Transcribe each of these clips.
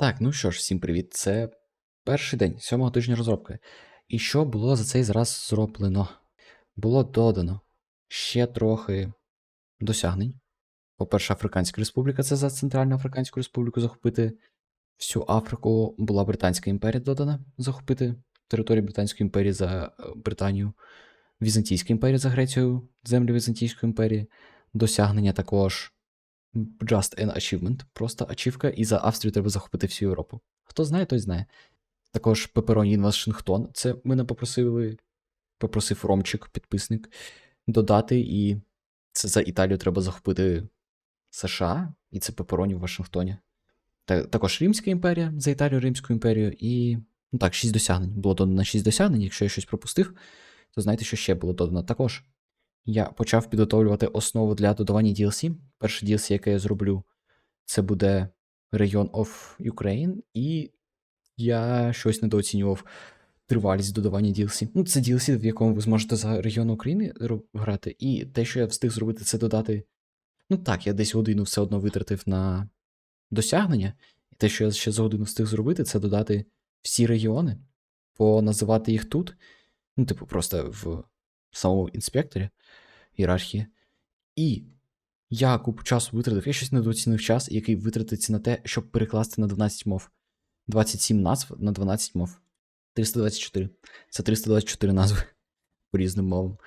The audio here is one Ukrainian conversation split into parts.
Так, ну що ж, всім привіт. Це перший день сьомого тижня розробки. І що було за цей зараз зроблено? Було додано ще трохи досягнень. По-перше, Африканська Республіка це за Центральну Африканську Республіку захопити всю Африку. Була Британська імперія додана захопити територію Британської імперії за е, Британію, Візантійська імперія за Грецію, землі Візантійської імперії. Досягнення також Just an achievement, просто ачівка, і за Австрію треба захопити всю Європу. Хто знає, той знає. Також Пепероні Вашингтон. Це мене попросили, попросив Ромчик, підписник, додати, і це за Італію треба захопити США, і це Пепероні в Вашингтоні. Та, також Римська імперія, за Італію Римську імперію, і. Ну так, 6 досягнень. Було додано 6 досягнень. Якщо я щось пропустив, то знаєте, що ще було додано також. Я почав підготовлювати основу для додавання DLC. Перше DLC, яке я зроблю, це буде Region of Ukraine, і я щось недооцінював тривалість додавання DLC. Ну, це DLC, в якому ви зможете за регіон України грати, і те, що я встиг зробити, це додати. Ну так, я десь годину все одно витратив на досягнення, і те, що я ще за годину встиг зробити, це додати всі регіони, поназивати їх тут. Ну, типу, просто в самому інспекторі ієрархії. І я купу часу витратив, я щось недооцінив час, який витратиться на те, щоб перекласти на 12 мов. 27 назв на 12 мов. 324. Це 324 назви по різним мовам.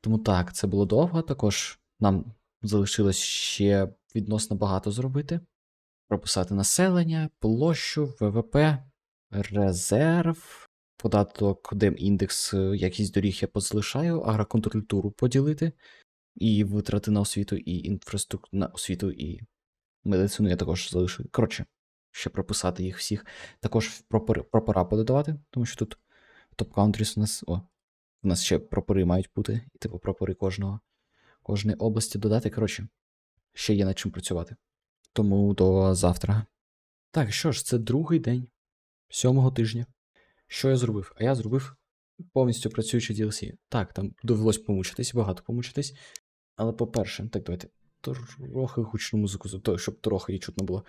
Тому так, це було довго. Також нам залишилось ще відносно багато зробити. Прописати населення, площу, ВВП, резерв, податок, деміндекс, е, якість доріг я позалишаю, агроконтркультуру поділити, і витрати на освіту, і інфраструктуру на освіту, і медицину я також залишу. Коротше, ще прописати їх всіх. Також прапори, прапора пододавати, тому що тут топ countries у нас. О, у нас ще прапори мають бути, і типу прапори кожного, кожної області додати. Коротше, ще є над чим працювати. Тому до завтра. Так, що ж, це другий день сьомого тижня. Що я зробив? А я зробив повністю працююче DLC. Так, там довелось помучитись, багато помучитись. Але по-перше, так давайте трохи гучну музику, щоб трохи її чутно було.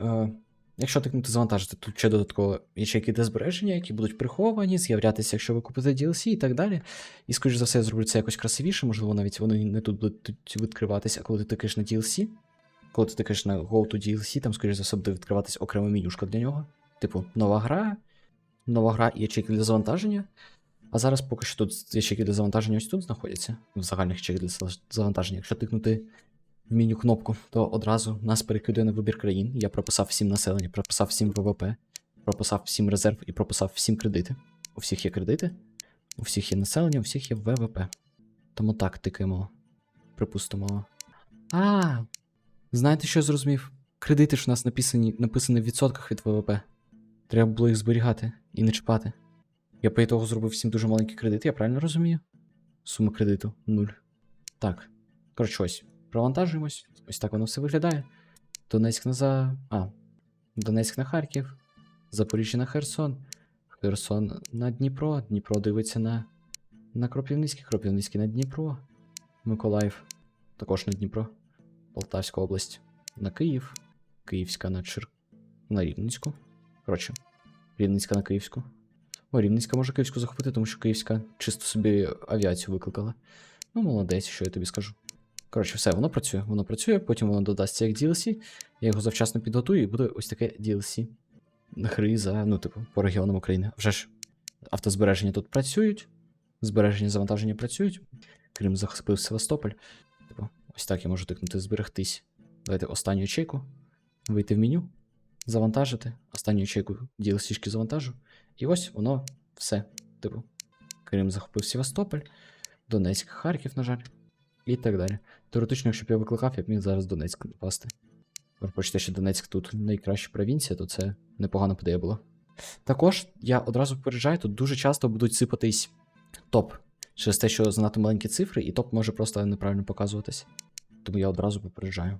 Е, якщо тикнути завантажити, тут ще додатково ячейки для збереження, які будуть приховані, з'являтися, якщо ви купите DLC і так далі. І, скоріш за все, я зроблю це якось красивіше, можливо, навіть вони не тут будуть відкриватися, а коли ти тикаєш на DLC. Коли ти тикаєш на Go to DLC, там, скоріш за все, буде відкриватись окрема менюшка для нього. Типу, нова гра, нова гра і ячейки для завантаження. А зараз поки що тут ячейки для завантаження ось тут знаходяться. В загальних ячейках для завантаження. Якщо тикнути в меню кнопку, то одразу нас перекидує на вибір країн. Я прописав всім населення, прописав всім ВВП, прописав всім резерв і прописав всім кредити. У всіх є кредити, у всіх є населення, у всіх є ВВП. Тому так тикаємо. Припустимо. А, знаєте, що я зрозумів? Кредити ж у нас написані, написані в відсотках від ВВП. Треба було їх зберігати і не чіпати. Я по ітогу зробив всім дуже маленький кредит, я правильно розумію? Сума кредиту нуль. Так. Коротше, ось. Провантажуємось. Ось так воно все виглядає. Донецьк на за. А. Донецьк на Харків. Запоріжжя на Херсон. Херсон на Дніпро. Дніпро дивиться на. На Кропивницький, Кропивницький на Дніпро. Миколаїв. Також на Дніпро. Полтавська область. На Київ. Київська на Чир. На Рівненську. Коротше. Рівненська на Київську. О, Рівненська може Київську захопити, тому що Київська чисто собі авіацію викликала. Ну, молодець, що я тобі скажу. Коротше, все, воно працює, воно працює, потім воно додасться як DLC. Я його завчасно підготую, і буде ось таке DLC. Гри за, ну, типу, по регіонам України. Вже ж автозбереження тут працюють, збереження завантаження працюють. Крим захопив Севастополь. Типу, ось так я можу тикнути зберегтись. Давайте останню ячейку, вийти в меню, завантажити, останню ячейку DLC-шки завантажу. І ось воно все. Типу, Крим захопив Севастополь, Донецьк, Харків, на жаль, і так далі. Теоретично, якщо б я викликав, я б міг зараз Донецьк напасти. Почте, що Донецьк тут найкраща провінція, то це непогана подія була. Також я одразу попереджаю, тут дуже часто будуть сипатись топ. Через те, що занадто маленькі цифри, і топ може просто неправильно показуватись. Тому я одразу попереджаю.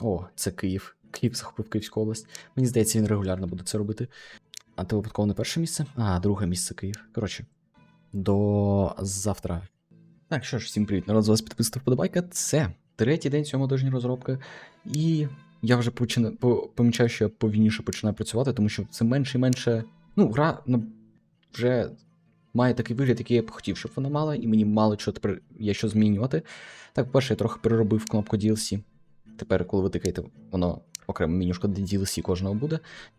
О, це Київ. Київ захопив Київську область. Мені здається, він регулярно буде це робити. А ти випадково не перше місце? А, друге місце Київ. Коротше, до завтра. Так, що ж, всім привіт, народ, з вас підписати вподобайка. Це третій день сьомого тижня розробки. І я вже почина... по- помічаю, що я повільніше починаю працювати, тому що це менше і менше. Ну, гра ну, вже має такий вигляд, який я б хотів, щоб вона мала, і мені мало чого тепер є що змінювати. Так, по-перше, я трохи переробив кнопку DLC. Тепер, коли ви тикаєте, воно окремо менюшка для DLC кожного буде.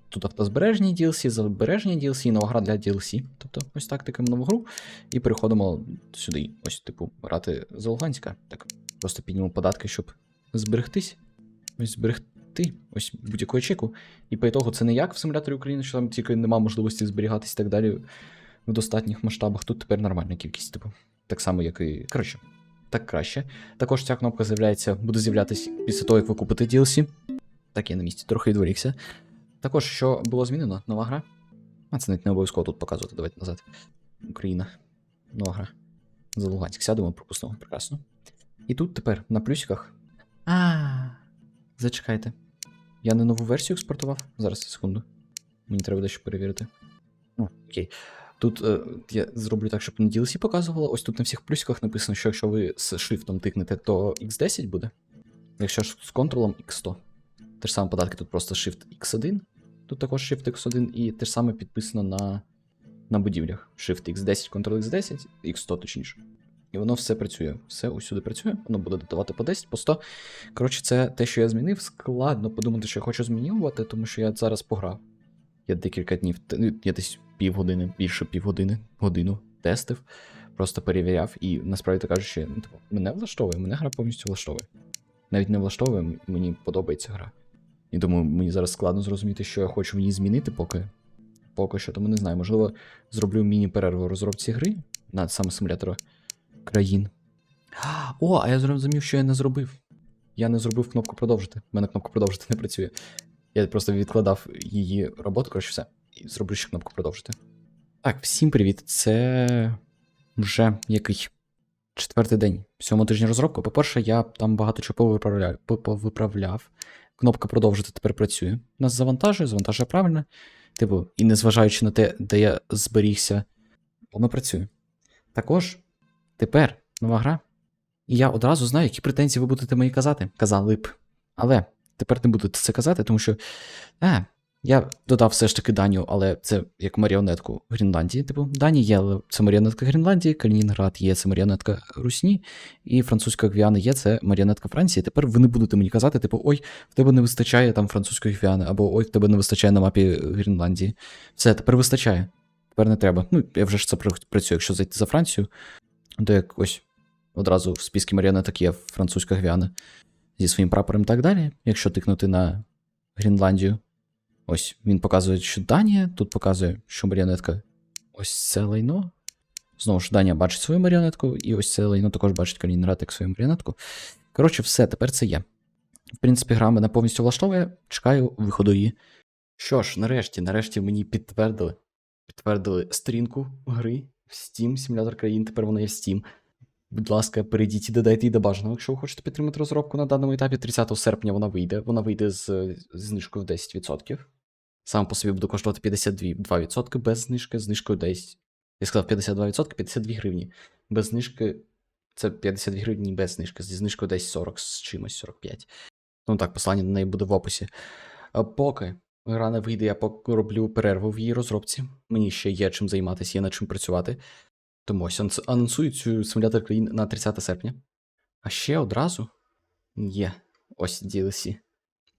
Тут автозбережні DLC, забережні DLC, нова гра для DLC. Тобто, ось так тикаємо нову гру і переходимо сюди. Ось, типу, грати за Луганська. Так, просто піднімемо податки, щоб зберегтись. Ось зберегти ось будь-яку ячейку. І по ітогу це не як в симуляторі України, що там тільки нема можливості зберігатись і так далі в достатніх масштабах. Тут тепер нормальна кількість, типу. Так само, як і. Коротше, так краще. Також ця кнопка з'являється, буде з'являтися після того, як ви купите DLC. Так, я на місці трохи відворікся. Також, що було змінено, нова гра. А це навіть не обов'язково тут показувати. Давайте назад. Україна. Нова гра. За Луганськ. Сядемо, пропустимо. Прекрасно. І тут тепер на плюсиках. А. Зачекайте. Я не нову версію експортував? Зараз секунду. Мені треба дещо перевірити. О, окей. Тут е, я зроблю так, щоб на DLC показувало. Ось тут на всіх плюсиках написано, що якщо ви з шрифтом тикнете, то X10 буде. Якщо ж з контролом X100. Те ж саме податки, тут просто Shift X1. Тут також Shift X1, і те ж саме підписано на, на будівлях. Shift X10, Ctrl X10, X100 точніше. І воно все працює. Все усюди працює, воно буде додавати по 10, по 100. Коротше, це те, що я змінив. Складно подумати, що я хочу змінювати, тому що я зараз пограв. Я декілька днів, ну, я десь півгодини, більше півгодини, годину тестив, просто перевіряв, і насправді кажучи, ну, типу, мене влаштовує, мене гра повністю влаштовує. Навіть не влаштовує, мені подобається гра. І тому мені зараз складно зрозуміти, що я хочу в змінити, поки. Поки що, тому не знаю. Можливо, зроблю міні-перерву розробці гри на саме симулятора країн. О, а я зрозумів, що я не зробив. Я не зробив кнопку продовжити. У мене кнопка продовжити не працює. Я просто відкладав її роботу, коротше, все. І зроблю ще кнопку продовжити. Так, всім привіт. Це вже який четвертий день сьомого тижня розробки. По-перше, я там багато чого повиправляв. Кнопка продовжити тепер працює. Нас завантажує, завантажує правильно. Типу, і незважаючи на те, де я зберігся, воно працює. Також тепер нова гра. І я одразу знаю, які претензії ви будете мені казати. Казали б. Але тепер не будете це казати, тому що. А, я додав все ж таки Данію, але це як маріонетку Гренландії. Типу, Дані є, але це маріонетка Гренландії, Калінінград є, це маріонетка Русні, і французька Гвіана є, це маріонетка Франції. Тепер ви не будете мені казати, типу, ой, в тебе не вистачає там французької Гвіани, або ой, в тебе не вистачає на мапі Гренландії. Все, тепер вистачає. Тепер не треба. Ну, я вже ж це працюю, якщо зайти за Францію, то як ось одразу в списку маріонеток є французька Гвіана зі своїм прапором і так далі. Якщо тикнути на Гренландію, ось він показує, що Данія, тут показує, що маріонетка ось це лайно. Знову ж, Данія бачить свою маріонетку, і ось це лайно також бачить Калінінград як свою маріонетку. Коротше, все, тепер це є. В принципі, гра мене повністю влаштовує, чекаю виходу її. Що ж, нарешті, нарешті мені підтвердили. Підтвердили сторінку гри в Steam, симулятор країн, тепер вона є в Steam. Будь ласка, перейдіть і додайте її до бажаного, якщо ви хочете підтримати розробку на даному етапі. 30 серпня вона вийде. Вона вийде з знижкою в 10%. Сам по собі буде коштувати 52% без знижки, знижкою десь. Я сказав 52%, 52 гривні. Без знижки це 52 гривні без знижки, зі знижкою десь 40 з чимось, 45. Ну так, послання на неї буде в описі. Поки гра не вийде, я роблю перерву в її розробці. Мені ще є чим займатися, є над чим працювати. Тому ось анонсую цю симулятор країн на 30 серпня. А ще одразу є ось DLC.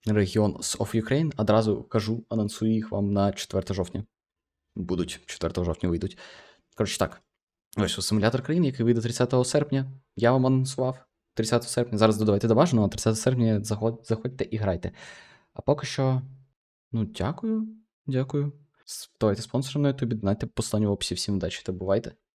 Регіон of Ukraine. Одразу кажу, анонсую їх вам на 4 жовтня. Будуть 4 жовтня вийдуть. Коротше так. Ось симулятор країн, який вийде 30 серпня. Я вам анонсував 30 серпня. Зараз додавайте до бажаного, 30 серпня заходьте і грайте. А поки що. Ну, дякую. Дякую. Ставайте спонсором на YouTube, донайте посилання в описі. Всім удачі та бувайте.